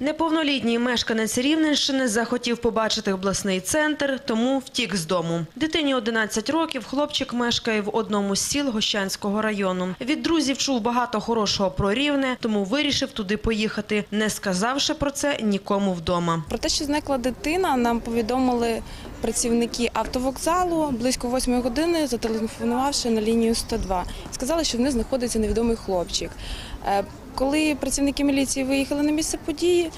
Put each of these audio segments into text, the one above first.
Неповнолітній мешканець Рівненщини захотів побачити обласний центр, тому втік з дому. Дитині 11 років, хлопчик мешкає в одному з сіл Гощанського району. Від друзів чув багато хорошого про Рівне, тому вирішив туди поїхати, не сказавши про це нікому вдома. Про те, що зникла дитина, нам повідомили працівники автовокзалу близько 8 години, зателефонувавши на лінію 102. Сказали, що в них знаходиться невідомий хлопчик. Коли працівники міліції виїхали на місце події,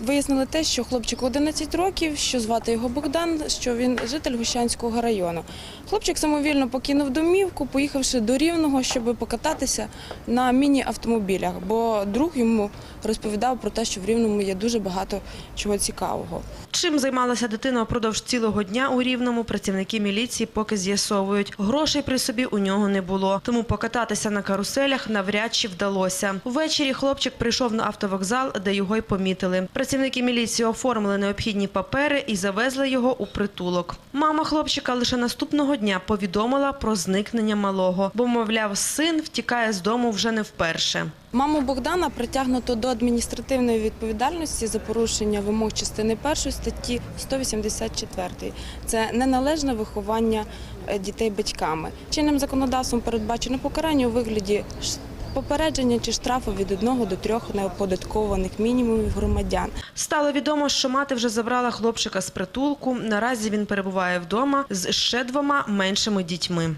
вияснили те, що хлопчику 11 років, що звати його Богдан, що він житель Гущанського району. Хлопчик самовільно покинув домівку, поїхавши до Рівного, щоб покататися на міні-автомобілях, бо друг йому розповідав про те, що в Рівному є дуже багато чого цікавого. Чим займалася дитина впродовж цілого дня у Рівному, працівники міліції поки з'ясовують. Грошей при собі у нього не було, тому покататися на каруселях навряд чи вдалося. Ввечері хлопчик прийшов на автовокзал, де його й помітили. Працівники міліції оформили необхідні папери і завезли його у притулок. Мама хлопчика лише наступного дня повідомила про зникнення малого, бо, мовляв, син втікає з дому вже не вперше. Маму Богдана притягнуто до адміністративної відповідальності за порушення вимог частини першої статті 184. Це неналежне виховання е, дітей батьками. Чинним законодавством передбачено покарання у вигляді попередження чи штрафу від одного до трьох неоподаткованих мінімумів громадян. Стало відомо, що мати вже забрала хлопчика з притулку. Наразі він перебуває вдома з ще двома меншими дітьми.